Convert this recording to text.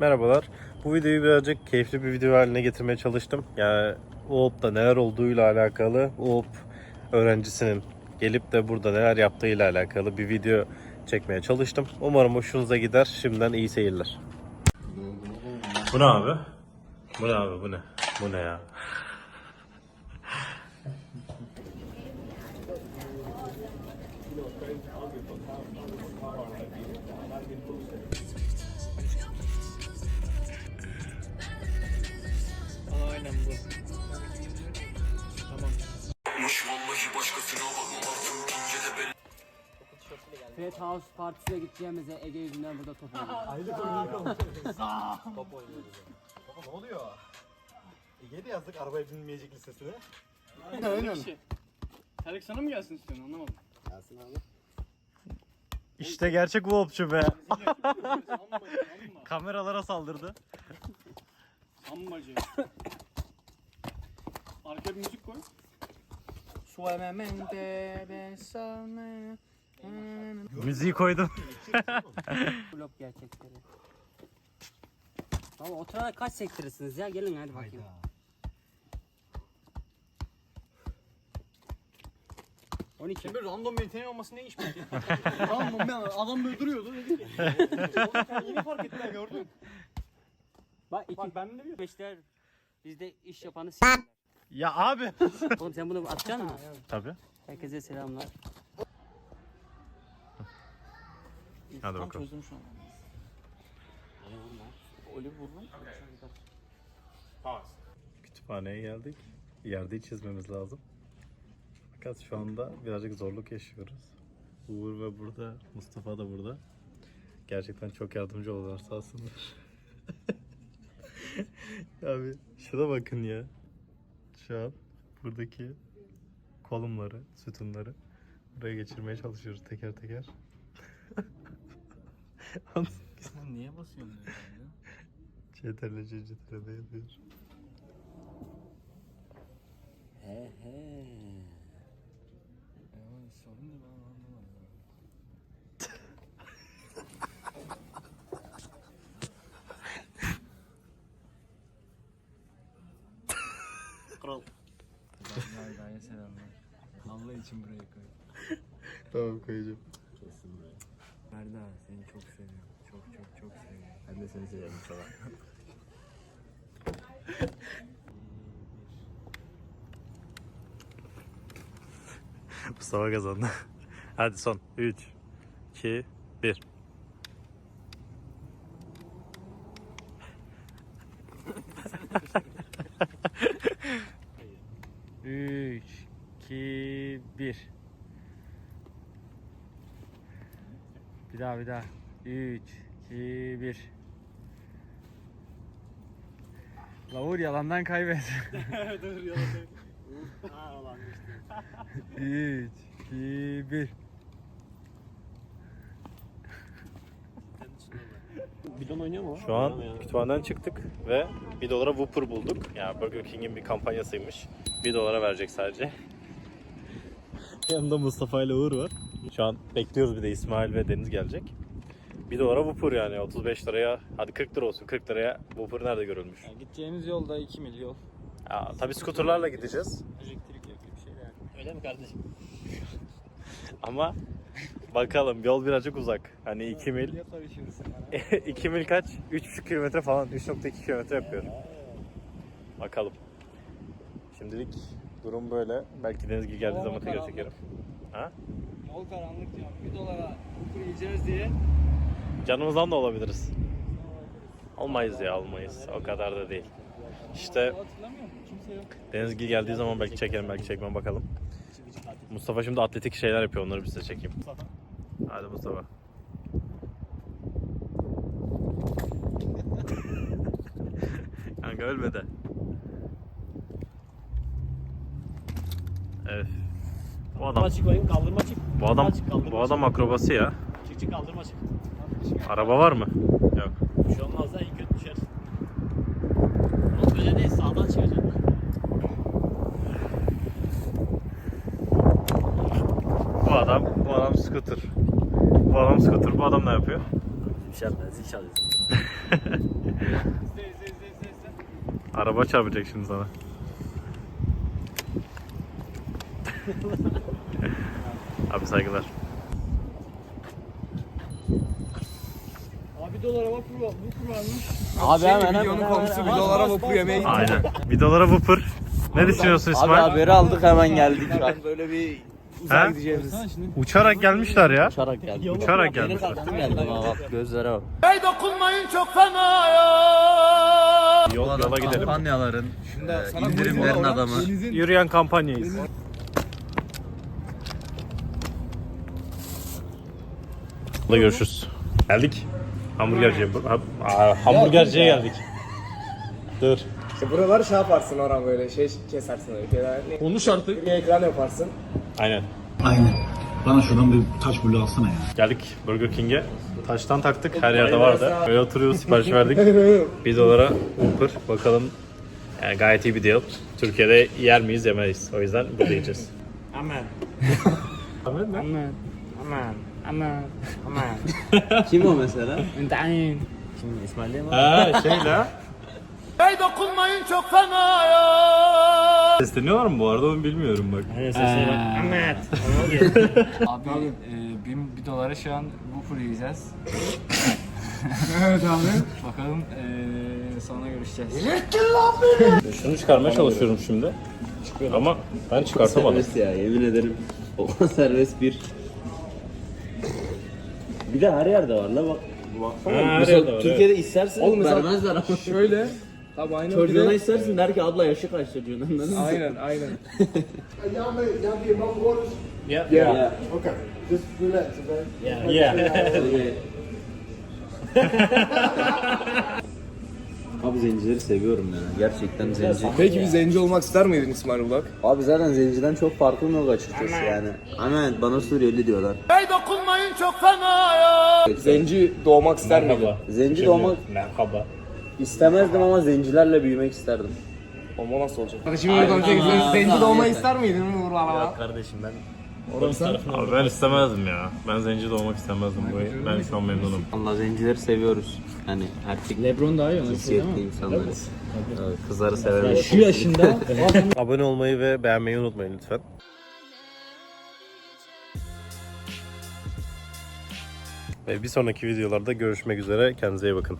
Merhabalar. Bu videoyu birazcık keyifli bir video haline getirmeye çalıştım. Yani UOP'ta neler olduğuyla alakalı, UOP öğrencisinin gelip de burada neler yaptığıyla alakalı bir video çekmeye çalıştım. Umarım hoşunuza gider. Şimdiden iyi seyirler. Bu ne abi? Bu ne abi? Bu ne? Bu ne ya? Aynen bu. Tamam. Fred House partisine gideceğimize Ege yüzünden burada top oynuyoruz. ne oluyor? Ege'de yazdık arabaya binmeyecek listesine. Aynen. Şey. Tarık sana mı gelsin istiyorsun anlamadım. İşte gerçek UOP'çu be. Sanma, sanma. Kameralara saldırdı. Sanmacı. Arkaya bir müzik koy. Suavemente besame. Müziği koydum. Vlog gerçekleri. Baba oturarak kaç sektirirsiniz ya? Gelin hadi bakayım. On iki. Şimdi random maintain olması ne iş peki? random ben adam böyle duruyordu ki. Oğlum Yeni fark ettiler gördün. Bak iki. Bak ben de bir Beşler bizde iş yapanı s**ler. Ya abi. Oğlum sen bunu atacaksın mı? Tabii. Herkese selamlar. Hadi Tam bakalım. çözdüm şu an. Oli vurdum. Kütüphaneye geldik. Yerdeyi çizmemiz lazım. Fakat şu anda birazcık zorluk yaşıyoruz. Uğur ve burada, Mustafa da burada. Gerçekten çok yardımcı oldular sağ olsunlar. Abi şuna bakın ya. Şu an buradaki kolumları, sütunları buraya geçirmeye çalışıyoruz teker teker. Sen niye basıyorsun ya? CTRL C CTRL yapıyor. He he. Sorun ne ben anlamadım. Kral. Gayrı selamlar. Allah için buraya koy. Tamam koyacağım. Merda seni çok seviyorum. Çok çok çok seviyorum. Ben de seni seviyorum falan. Mustafa kazandı. Hadi son. 3, 2, 1. Üç, iki, bir. Bir daha bir daha. Üç, iki, bir. Lavur yalandan kaybet. Dur yalan Ha olan Üç, iki, bir. Bidon oynuyor mu? Şu an kütüphaneden çıktık ve 1 dolara Whopper bulduk. Yani Burger King'in bir kampanyasıymış. 1 dolara verecek sadece. Yanında Mustafa ile Uğur var. Şu an bekliyoruz bir de İsmail ve Deniz gelecek. 1 dolara Whopper yani 35 liraya hadi 40 lira olsun 40 liraya Whopper nerede görülmüş? Yani gideceğimiz yolda 2 mil yol. Ya, tabii skuterlarla gideceğiz Elektrik yakıyor bir şeyler. Öyle mi kardeşim? ama bakalım yol birazcık uzak. Hani 2 mil Niye karışıyorsun bana? 2 mil kaç? 3,5 kilometre falan 3.2 kilometre yapıyor. Bakalım. Şimdilik durum böyle. Belki Denizgil geldiği zaman tekrar çekerim. Ha? Yol karanlık diyorum. 1 dolara kukur yiyeceğiz diye. Canımızdan da olabiliriz. Olmayız ya olmayız. O kadar da değil. İşte. Denizgil geldiği zaman belki çekerim belki çekmem bakalım. Mustafa şimdi atletik şeyler yapıyor onları bir size çekeyim. Hadi Mustafa. Kanka ölme de. Evet. Bu adam Açık bayım kaldırma çık. bu adam kaldırma bu adam akrobası ya. Çık çık kaldırma çık. Araba var mı? Yok. Bir şey olmaz da iyi kötü düşer. Ama böyle değil sağdan çıkacaksın. Bu adam, bu adam scooter. Bu adam scooter, bu adam ne yapıyor? Bir şey zil çalıyor. Araba çarpacak şimdi sana. Abi saygılar. Abi dolara bak bu bu varmış. Abi hemen hemen. Videonun konusu videolara vapur yemeğe gittik. Aynen. Videolara Vapur. Ne düşünüyorsun Abi İsmail? haberi aldık hemen geldik. Böyle bir Ha? Gideceğimiz. Uçarak gelmişler ya. uçarak geldik. Uçarak gelmişler. Kalktım geldim ha bak gözlere bak. Yol, yola gidelim. Kampanyaların, e, indirimlerin adamı. Yürüyen kampanyayız. Burada görüşürüz. Geldik. Hamburgerciye. Aa, hamburgerciye geldik. Dur. İşte buraları şey yaparsın Orhan böyle şey kesersin öyle şeyler. Konuş artık. Bir ekran yaparsın. Aynen. Aynen. Bana şuradan bir taş bulu alsana ya. Geldik Burger King'e. Taştan taktık. Her yerde vardı. Böyle oturuyoruz. Sipariş verdik. 1 dolara Whopper. Bakalım yani gayet iyi bir deal. Türkiye'de yer miyiz yemeyiz. O yüzden burada yiyeceğiz. Amen. Amen mi? Aman. Aman. Aman. Aman. Kim o mesela? Enta'in. Kim İsmail değil mi? Ha şey la. Hey dokunmayın çok fena ya. Sesleniyorlar mı bu arada onu bilmiyorum bak. Ahmet. Abi, e, bir, bir dolara şu an Whopper yiyeceğiz. Evet abi. Bakalım e, sonra görüşeceğiz. Şunu çıkarmaya çalışıyorum şimdi. Ama ben çıkartamadım. Serbest ya yemin ederim. O serbest bir. Bir de her yerde var la bak. Baksana. Ha, her mesela yerde var, Türkiye'de istersin Oğlum mesela- vermezler ama. Şöyle. Tabi aynen. Çocuğuna Bir de- istersin der ki abla yaşı kaç çocuğun anladın mı? Aynen aynen. Yeah. Ya. Yeah. Abi zencileri seviyorum yani. Gerçekten zenci. Peki bir zenci olmak ister miydin İsmail Ulak? Abi zaten zenciden çok farkım yok açıkçası yani. Ahmet bana Suriyeli diyorlar. Zenci doğmak ister miydin? Zenci doğmak Merhaba. istemezdim ama zencilerle büyümek isterdim. Ama nasıl olacak? Şimdi konuşacak. Zenci doğmayı ister miydin? Uğur Alava? Kardeşim ben Abi ben istemezdim ya. Ben zenci doğmak istemezdim. Bu- Ben şu an memnunum. Allah zencileri seviyoruz. Hani erkek Lebron daha iyi ona cinsiyetli insanlarız. Evet, Kızları severiz. Şu yaşında Abone olmayı ve beğenmeyi unutmayın lütfen. Ve bir sonraki videolarda görüşmek üzere. Kendinize iyi bakın.